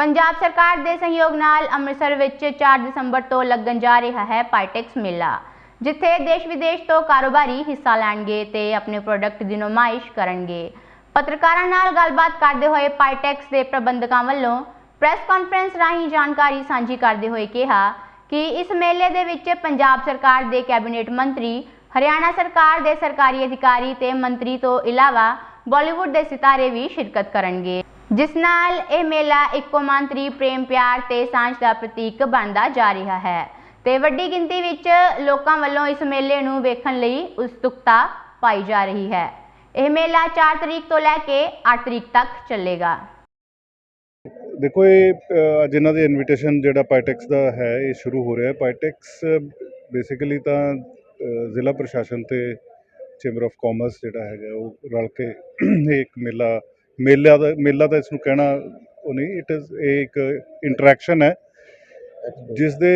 ਪੰਜਾਬ ਸਰਕਾਰ ਦੇ ਸਹਿਯੋਗ ਨਾਲ ਅੰਮ੍ਰਿਤਸਰ ਵਿੱਚ 4 ਦਸੰਬਰ ਤੋਂ ਲੱਗਣ ਜਾ ਰਿਹਾ ਹੈ ਪਾਈਟੈਕਸ ਮੇਲਾ, ਜਿੱਥੇ ਦੇਸ਼ ਵਿਦੇਸ਼ ਤੋਂ ਕਾਰੋਬਾਰੀ ਹਿੱਸਾ ਲੈਣਗੇ ਤੇ ਆਪਣੇ ਪ੍ਰੋਡਕਟ ਦੀ ਨੁਮਾਇਸ਼ ਕਰਨਗੇ। ਪੱਤਰਕਾਰਾਂ ਨਾਲ ਗੱਲਬਾਤ ਕਰਦੇ ਹੋਏ ਪਾਈਟੈਕਸ ਦੇ ਪ੍ਰਬੰਧਕਾਂ ਵੱਲੋਂ ਪ੍ਰੈਸ ਕਾਨਫਰੰਸ ਰਾਹੀਂ ਜਾਣਕਾਰੀ ਸਾਂਝੀ ਕਰਦੇ ਹੋਏ ਕਿਹਾ ਕਿ ਇਸ ਮੇਲੇ ਦੇ ਵਿੱਚ ਪੰਜਾਬ ਸਰਕਾਰ ਦੇ ਕੈਬਨਿਟ ਮੰਤਰੀ, ਹਰਿਆਣਾ ਸਰਕਾਰ ਦੇ ਸਰਕਾਰੀ ਅਧਿਕਾਰੀ ਤੇ ਮੰਤਰੀ ਤੋਂ ਇਲਾਵਾ ਬਾਲੀਵੁੱਡ ਦੇ ਸਿਤਾਰੇ ਵੀ ਸ਼ਿਰਕਤ ਕਰਨਗੇ। ਜਿਸ ਨਾਲ ਇਹ ਮੇਲਾ ਇੱਕ ਕੌਮਾਂਤਰੀ ਪ੍ਰੇਮ ਪਿਆਰ ਤੇ ਸਾਂਝ ਦਾ ਪ੍ਰਤੀਕ ਬਣਦਾ ਜਾ ਰਿਹਾ ਹੈ। ਤੇ ਵੱਡੀ ਗਿਣਤੀ ਵਿੱਚ ਲੋਕਾਂ ਵੱਲੋਂ ਇਸ ਮੇਲੇ ਨੂੰ ਵੇਖਣ ਲਈ ਉਤਸੁਕਤਾ ਪਾਈ ਜਾ ਰਹੀ ਹੈ। ਇਹ ਮੇਲਾ 4 ਤਰੀਕ ਤੋਂ ਲੈ ਕੇ 8 ਤਰੀਕ ਤੱਕ ਚੱਲੇਗਾ। ਦੇਖੋ, ਇਹ ਅੱਜ ਇਹਨਾਂ ਦੇ ਇਨਵੀਟੇਸ਼ਨ ਜਿਹੜਾ ਪਾਈਟੈਕਸ ਦਾ ਹੈ, ਇਹ ਸ਼ੁਰੂ ਹੋ ਰਿਹਾ ਹੈ। ਪਾਈਟੈਕਸ ਬੇਸਿਕਲੀ ਤਾਂ ਜ਼ਿਲ੍ਹਾ ਪ੍ਰਸ਼ਾਸਨ ਤੇ ਚੈਂਬਰ ਆਫ ਕਾਮਰਸ ਜਿਹੜਾ ਹੈਗਾ, ਉਹ ਰਲ ਕੇ ਇਹ ਇੱਕ ਮੇਲਾ ਮੇਲਾ ਦਾ ਮੇਲਾ ਤਾਂ ਇਸ ਨੂੰ ਕਹਿਣਾ ਉਹ ਨਹੀਂ ਇਟ ਇਜ਼ ਇਹ ਇੱਕ ਇੰਟਰੈਕਸ਼ਨ ਹੈ ਜਿਸ ਦੇ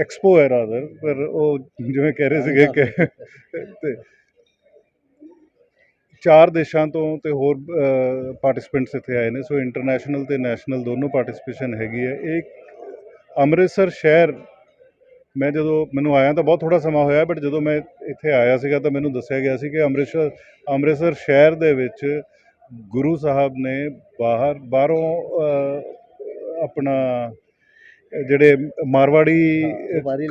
ਐਕਸਪੋ ਹੈ ਰਾਦਰ ਪਰ ਉਹ ਜਿਵੇਂ ਕਹਿ ਰਹੇ ਸੀਗੇ ਕਿ ਤੇ ਚਾਰ ਦੇਸ਼ਾਂ ਤੋਂ ਤੇ ਹੋਰ ਪਾਰਟਿਸਪੈਂਟਸ ਇੱਥੇ ਆਏ ਨੇ ਸੋ ਇੰਟਰਨੈਸ਼ਨਲ ਤੇ ਨੈਸ਼ਨਲ ਦੋਨੋਂ ਪਾਰਟਿਸਪੇਸ਼ਨ ਹੈਗੀ ਹੈ। ਇਹ ਅੰਮ੍ਰਿਤਸਰ ਸ਼ਹਿਰ ਮੈਂ ਜਦੋਂ ਮੈਨੂੰ ਆਇਆ ਤਾਂ ਬਹੁਤ ਥੋੜਾ ਸਮਾਂ ਹੋਇਆ ਬਟ ਜਦੋਂ ਮੈਂ ਇੱਥੇ ਆਇਆ ਸੀਗਾ ਤਾਂ ਮੈਨੂੰ ਦੱਸਿਆ ਗਿਆ ਸੀ ਕਿ ਅੰਮ੍ਰਿਤਸਰ ਅੰਮ੍ਰਿਤਸਰ ਸ਼ਹਿਰ ਦੇ ਵਿੱਚ ਗੁਰੂ ਸਾਹਿਬ ਨੇ ਬਾਹਰ ਬਾਹਰੋਂ ਆਪਣਾ ਜਿਹੜੇ ਮਾਰਵਾੜੀ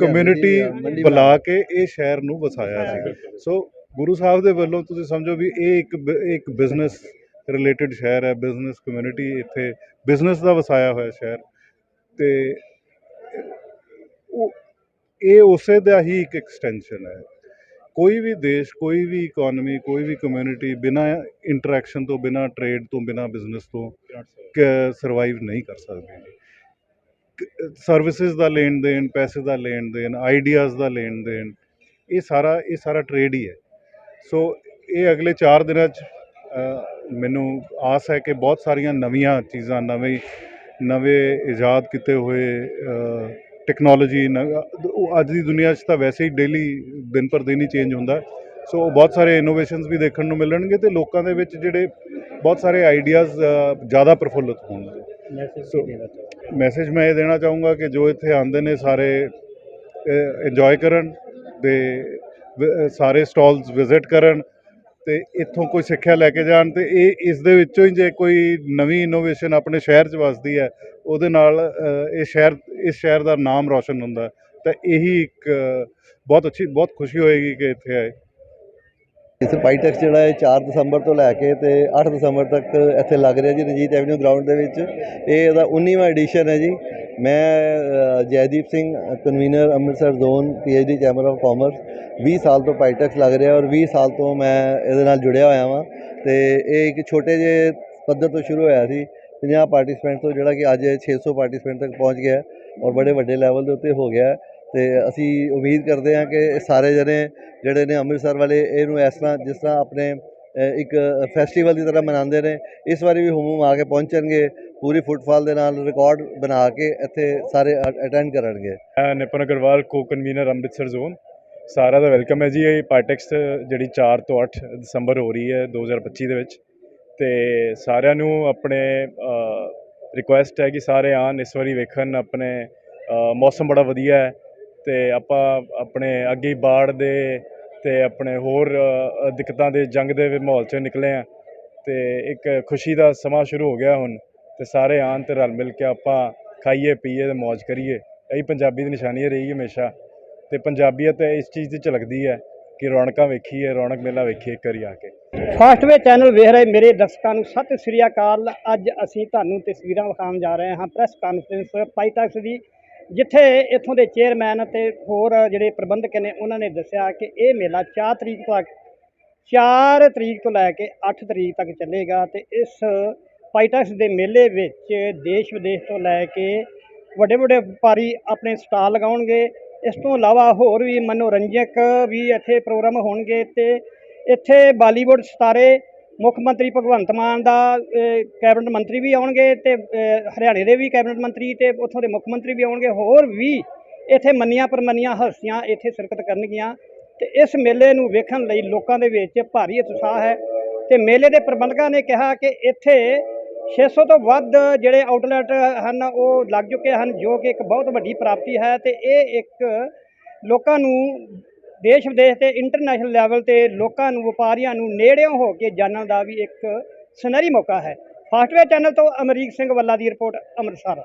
ਕਮਿਊਨਿਟੀ ਬੁਲਾ ਕੇ। ਇਹ ਸ਼ਹਿਰ ਨੂੰ ਵਸਾਇਆ ਸੀ ਸੋ ਗੁਰੂ ਸਾਹਿਬ ਦੇ ਵੱਲੋਂ ਤੁਸੀਂ ਸਮਝੋ ਵੀ ਇਹ ਇੱਕ ਇੱਕ ਬਿਜ਼ਨਸ ਰਿਲੇਟਡ ਸ਼ਹਿਰ ਹੈ ਬਿਜ਼ਨਸ ਕਮਿਊਨਿਟੀ ਇੱਥੇ ਬਿਜ਼ਨਸ ਦਾ ਵਸਾਇਆ ਹੋਇਆ ਸ਼ਹਿਰ। ਤੇ ਉਹ ਇਹ ਉਸੇ ਦਾ ਹੀ ਇੱਕ ਐਕਸਟੈਂਸ਼ਨ ਹੈ। ਕੋਈ ਵੀ ਦੇਸ਼, ਕੋਈ ਵੀ ਇਕੋਨਮੀ ਕੋਈ ਵੀ ਕਮਿਊਨਿਟੀ ਬਿਨਾ ਇੰਟਰੈਕਸ਼ਨ ਤੋਂ, ਬਿਨਾ ਟ੍ਰੇਡ ਤੋਂ, ਬਿਨਾ ਬਿਜ਼ਨਸ ਤੋਂ ਸਰਵਾਈਵ ਨਹੀਂ ਕਰ ਸਕਦੀ ਸਰਵਿਸਿਜ਼ ਦਾ ਲੈਣ ਦੇਣ, ਪੈਸੇ ਦਾ ਲੈਣ ਦੇਣ ਆਈਡੀਆਜ਼ ਦਾ ਲੈਣ ਦੇਣ, ਇਹ ਸਾਰਾ ਇਹ ਸਾਰਾ ਟ੍ਰੇਡ ਹੀ ਹੈ। ਸੋ ਇਹ ਅਗਲੇ 4 ਦਿਨਾਂ 'ਚ ਮੈਨੂੰ ਆਸ ਹੈ ਕਿ ਬਹੁਤ ਸਾਰੀਆਂ ਨਵੀਆਂ ਚੀਜ਼ਾਂ, ਨਵੇਂ ਨਵੇਂ ਇਜਾਦ ਕੀਤੇ ਹੋਏ ਟੈਕਨੋਲੋਜੀ ਅੱਜ ਦੀ ਦੁਨੀਆ 'ਚ ਤਾਂ ਵੈਸੇ ਹੀ ਡੇਲੀ ਦਿਨ ਪਰ ਦਿਨ ਹੀ ਚੇਂਜ ਹੁੰਦਾ। ਸੋ ਬਹੁਤ ਸਾਰੇ ਇਨੋਵੇਸ਼ਨਸ ਵੀ ਦੇਖਣ ਨੂੰ ਮਿਲਣਗੇ ਤੇ ਲੋਕਾਂ ਦੇ ਵਿੱਚ ਜਿਹੜੇ ਬਹੁਤ ਸਾਰੇ ਆਈਡੀਆਜ਼ ਜ਼ਿਆਦਾ ਪ੍ਰਫੁੱਲਤ ਹੋਣਗੇ ਸੋ ਮੈਸੇਜ ਮੈਂ ਇਹ ਦੇਣਾ ਚਾਹੂੰਗਾ ਕਿ ਜੋ ਇੱਥੇ ਆਉਂਦੇ ਨੇ ਸਾਰੇ ਇੰਜੋਏ ਕਰਨ ਤੇ ਸਾਰੇ ਸਟਾਲਸ ਵਿਜ਼ਿਟ ਕਰਨ ਤੇ ਇੱਥੋਂ ਕੋਈ ਸਿੱਖਿਆ ਲੈ ਕੇ ਜਾਣ ਤੇ ਇਹ ਇਸ ਦੇ ਵਿੱਚੋਂ ਹੀ ਜੇ ਕੋਈ ਨਵੀਂ ਇਨੋਵੇਸ਼ਨ ਆਪਣੇ ਸ਼ਹਿਰ 'ਚ ਵਸਦੀ ਹੈ, ਉਹਦੇ ਨਾਲ ਇਹ ਸ਼ਹਿਰ, ਇਸ ਸ਼ਹਿਰ ਦਾ ਨਾਮ ਰੌਸ਼ਨ ਹੁੰਦਾ ਤਾਂ ਇਹੀ ਇੱਕ ਬਹੁਤ ਅੱਛੀ, ਬਹੁਤ ਖੁਸ਼ੀ ਹੋਏਗੀ ਕਿ ਇੱਥੇ ਆਏ। ਇਸ ਪਾਈਟੈਕਸ ਜਿਹੜਾ ਹੈ 4 ਦਸੰਬਰ ਤੋਂ ਲੈ ਕੇ ਤੇ 8 ਦਸੰਬਰ ਤੱਕ ਇੱਥੇ ਲੱਗ ਰਿਹਾ ਜੀ, ਰਣਜੀਤ ਐਵਨਿਊ ਗਰਾਊਂਡ ਦੇ ਵਿੱਚ। ਇਹ ਇਹਦਾ 19ਵਾਂ ਐਡੀਸ਼ਨ ਹੈ ਜੀ। ਮੈਂ Jaideep Singh convener Amritsar zone PHD chamber of commerce 20 ਸਾਲ ਤੋਂ ਪਾਈਟੈਕਸ ਲੱਗ ਰਿਹਾ ਔਰ 20 ਸਾਲ ਤੋਂ ਮੈਂ ਇਹਦੇ ਨਾਲ ਜੁੜਿਆ ਹੋਇਆ ਵਾਂ। ਤੇ ਇਹ ਇੱਕ ਛੋਟੇ ਜਿਹੇ ਪੱਧਰ ਤੋਂ ਸ਼ੁਰੂ ਹੋਇਆ ਸੀ। 50 ਪਾਰਟਿਸਪੈਂਟ ਤੋਂ ਜਿਹੜਾ ਕਿ ਅੱਜ 600 ਪਾਰਟਿਸਪੈਂਟ ਤੱਕ ਪਹੁੰਚ ਗਿਆ ਔਰ ਬੜੇ ਵੱਡੇ ਲੈਵਲ ਦੇ ਉੱਤੇ ਹੋ ਗਿਆ ਤੇ ਅਸੀਂ ਉਮੀਦ ਕਰਦੇ ਹਾਂ ਕਿ ਇਹ ਸਾਰੇ ਜਣੇ ਜਿਹੜੇ ਨੇ ਅੰਮ੍ਰਿਤਸਰ ਵਾਲੇ, ਇਹਨੂੰ ਇਸ ਤਰ੍ਹਾਂ, ਜਿਸ ਤਰ੍ਹਾਂ ਆਪਣੇ ਇੱਕ ਫੈਸਟੀਵਲ ਦੀ ਤਰ੍ਹਾਂ ਮਨਾਉਂਦੇ ਨੇ, ਇਸ ਵਾਰੀ ਵੀ ਹੁਮੂਮ ਆ ਕੇ ਪਹੁੰਚਣਗੇ, ਪੂਰੀ ਫੁੱਟਫਾਲ ਦੇ ਨਾਲ ਰਿਕਾਰਡ ਬਣਾ ਕੇ ਇੱਥੇ ਸਾਰੇ ਅਟੈਂਡ ਕਰਨਗੇ। ਮੈਂ ਨਿਪਨ ਅਗਰਵਾਲ ਕੋ ਕਨਵੀਨਰ ਅੰਮ੍ਰਿਤਸਰ ਜ਼ੋਨ ਸਾਰਾ ਦਾ ਵੈਲਕਮ ਹੈ ਜੀ, ਇਹ ਪਾਰਟੈਕਸ ਜਿਹੜੀ 4 ਤੋਂ 8 ਦਸੰਬਰ ਹੋ ਰਹੀ ਹੈ 2025 ਦੇ ਵਿੱਚ। ਤੇ ਸਾਰਿਆਂ ਨੂੰ ਆਪਣੇ ਰਿਕੁਐਸਟ ਹੈ ਕਿ ਸਾਰੇ ਆਣ ਇਸ ਵਾਰੀ ਵੇਖਣ, ਆਪਣੇ ਮੌਸਮ ਬੜਾ ਵਧੀਆ ਹੈ। ਤੇ ਆਪਾਂ ਆਪਣੇ ਅੱਗੇ ਬਾੜ ਦੇ ਤੇ ਆਪਣੇ ਹੋਰ ਦਿੱਕਤਾਂ ਦੇ ਜੰਗ ਦੇ ਮਾਹੌਲ 'ਚ ਨਿਕਲੇ ਆ। ਤੇ ਇੱਕ ਖੁਸ਼ੀ ਦਾ ਸਮਾਂ ਸ਼ੁਰੂ ਹੋ ਗਿਆ ਹੁਣ ਤੇ ਸਾਰੇ ਆਣ ਤੇ ਰਲ ਮਿਲ ਕੇ ਆਪਾਂ ਖਾਈਏ, ਪੀਏ ਤੇ ਮौज ਕਰੀਏ। ਇਹੀ ਪੰਜਾਬੀ ਦੀ ਨਿਸ਼ਾਨੀ ਰਹੀ ਹਮੇਸ਼ਾ ਤੇ ਪੰਜਾਬੀਅਤ ਇਸ ਚੀਜ਼ ਦੀ ਝਲਕਦੀ ਹੈ ਕਿ ਰੌਣਕਾਂ ਵੇਖੀਏ, ਰੌਣਕ ਮੇਲਾ ਵੇਖੀਏ ਇੱਕ ਵਾਰੀ ਆ ਕੇ। ਫਾਸਟਵੇ ਚੈਨਲ ਵੇਖ ਰਹੇ ਮੇਰੇ ਦਰਸ਼ਕਾਂ ਨੂੰ ਸਤਿ ਸ੍ਰੀ ਅਕਾਲ। ਅੱਜ ਅਸੀਂ ਤੁਹਾਨੂੰ ਤਸਵੀਰਾਂ ਵਿਖਾਉਣ ਜਾ ਰਹੇ ਹਾਂ। ਪ੍ਰੈਸ ਕਾਨਫਰੰਸ, ਪਾਈਟੈਕਸ ਦੀ ਜਿੱਥੇ ਇੱਥੋਂ ਦੇ ਚੇਅਰਮੈਨ ਅਤੇ ਹੋਰ ਜਿਹੜੇ ਪ੍ਰਬੰਧਕ ਨੇ, ਉਹਨਾਂ ਨੇ ਦੱਸਿਆ ਕਿ ਇਹ ਮੇਲਾ 4 ਤਰੀਕ ਤੱਕ 4 ਤਰੀਕ ਤੋਂ ਲੈ ਕੇ 8 ਤਰੀਕ ਤੱਕ ਚੱਲੇਗਾ ਤੇ ਇਸ ਪਾਈਟੈਕਸ ਦੇ ਮੇਲੇ ਵਿੱਚ ਦੇਸ਼ ਵਿਦੇਸ਼ ਤੋਂ ਲੈ ਕੇ ਵੱਡੇ ਵੱਡੇ ਵਪਾਰੀ ਆਪਣੇ ਸਟਾਲ ਲਗਾਉਣਗੇ। ਇਸ ਤੋਂ ਇਲਾਵਾ ਹੋਰ ਵੀ ਮਨੋਰੰਜਕ ਵੀ ਇੱਥੇ ਪ੍ਰੋਗਰਾਮ ਹੋਣਗੇ ਤੇ ਇੱਥੇ ਬਾਲੀਵੁੱਡ ਸਿਤਾਰੇ ਮੁੱਖ ਮੰਤਰੀ ਭਗਵੰਤ ਮਾਨ ਦਾ ਕੈਬਨਿਟ ਮੰਤਰੀ ਵੀ ਆਉਣਗੇ ਤੇ ਹਰਿਆਣੇ ਦੇ ਵੀ ਕੈਬਨਿਟ ਮੰਤਰੀ ਤੇ ਉੱਥੋਂ ਦੇ ਮੁੱਖ ਮੰਤਰੀ ਵੀ ਆਉਣਗੇ, ਹੋਰ ਵੀ ਇੱਥੇ ਮੰਨੀਆਂ ਪਰਮੰਨੀਆਂ ਹਸਤੀਆਂ ਇੱਥੇ ਸ਼ਿਰਕਤ ਕਰਨਗੀਆਂ। ਤੇ ਇਸ ਮੇਲੇ ਨੂੰ ਵੇਖਣ ਲਈ ਲੋਕਾਂ ਦੇ ਵਿੱਚ ਭਾਰੀ ਉਤਸ਼ਾਹ ਹੈ ਤੇ ਮੇਲੇ ਦੇ ਪ੍ਰਬੰਧਕਾਂ ਨੇ ਕਿਹਾ ਕਿ ਇੱਥੇ 600 ਤੋਂ ਵੱਧ ਜਿਹੜੇ ਆਊਟਲੈਟ ਹਨ, ਉਹ ਲੱਗ ਚੁੱਕੇ ਹਨ, ਜੋ ਕਿ ਇੱਕ ਬਹੁਤ ਵੱਡੀ ਪ੍ਰਾਪਤੀ ਹੈ ਤੇ ਇਹ ਇੱਕ ਲੋਕਾਂ ਨੂੰ ਦੇਸ਼ ਵਿਦੇਸ਼ ਤੇ ਇੰਟਰਨੈਸ਼ਨਲ ਲੈਵਲ ਤੇ ਲੋਕਾਂ ਨੂੰ, ਵਪਾਰੀਆਂ ਨੂੰ ਨੇੜਿਓਂ ਹੋ ਕੇ ਜਾਣਨ ਦਾ ਵੀ ਇੱਕ ਸੁਨਹਿਰੀ ਮੌਕਾ ਹੈ। ਫਾਸਟਵੇ ਚੈਨਲ ਤੋਂ ਅਮਰੀਕ ਸਿੰਘ ਵੱਲਾ ਦੀ ਰਿਪੋਰਟ, ਅੰਮ੍ਰਿਤਸਰ।